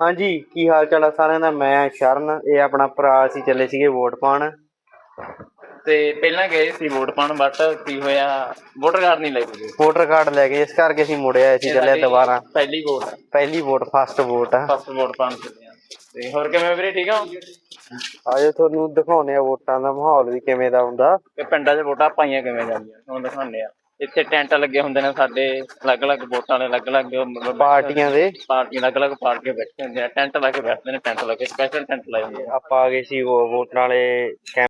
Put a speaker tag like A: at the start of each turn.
A: ਹਾਂਜੀ ਕੀ ਹਾਲ ਚਾਲ ਆ ਸਾਰਿਆਂ ਦਾ? ਮੈਂ ਸ਼ਰਨ ਇਹ ਆਪਣਾ ਭਰਾ ਅਸੀਂ ਚੱਲੇ ਸੀਗੇ ਵੋਟ ਪਾਉਣ।
B: ਤੇ ਪਹਿਲਾਂ ਗਏ ਸੀ ਵੋਟ ਪਾਉਣ ਬਟ ਕੀ ਹੋਇਆ ਵੋਟਰ ਕਾਰਡ ਨਹੀਂ ਲੈ ਕੇ ਗਏ
A: ਵੋਟਰ ਕਾਰਡ ਲੈ ਕੇ ਇਸ ਕਰਕੇ ਅਸੀਂ ਮੁੜਿਆ ਅਸੀਂ ਚੱਲੇ ਦੁਬਾਰਾ।
B: ਪਹਿਲੀ ਵੋਟ
A: ਪਹਿਲੀ ਵੋਟ ਫਸਟ ਵੋਟ ਆ।
B: ਫਸਟ ਵੋਟ ਪਾਉਣ ਚੱਲੇ ਆ। ਤੇ ਹੋਰ ਕਿਵੇਂ ਵੀਰੇ ਠੀਕ ਹੋ?
A: ਆਜੋ ਤੁਹਾਨੂੰ ਦਿਖਾਉਨੇ ਆ ਵੋਟਾਂ ਦਾ ਮਾਹੌਲ ਵੀ ਕਿਵੇਂ ਦਾ ਹੁੰਦਾ।
B: ਤੇ ਪਿੰਡਾਂ 'ਚ ਵੋਟਾਂ ਪਾਈਆਂ ਕਿਵੇਂ ਜਾਂਦੀਆਂ? ਹੁਣ ਦਿਖਾਉਂਦੇ ਆ। ਇੱਥੇ ਟੈਂਟ ਲੱਗੇ ਹੁੰਦੇ ਨੇ ਸਾਡੇ ਅਲੱਗ-ਅਲੱਗ ਵੋਟਾਂ ਦੇ ਅਲੱਗ-ਅਲੱਗ ਮਤਲਬ
A: ਪਾਰਟੀਆਂ ਦੇ?
B: ਪਾਰਟੀਆਂ ਅਲੱਗ-ਅਲੱਗ ਪਾਰਟੀਆਂ ਬੈਠੇ ਹੁੰਦੇ ਆ ਟੈਂਟ ਲਾ ਕੇ ਬੈਠਦੇ ਨੇ ਟੈਂਟ ਲਾ ਕੇ ਸਪੈਸ਼ਲ ਟੈਂਟ ਲਾਏ ਹੁੰਦੇ ਆ।
A: ਆਪਾਂ ਆ ਗਏ ਸੀ ਉਹ ਵੋਟਾਂ ਵਾਲੇ ਕੈਂਪ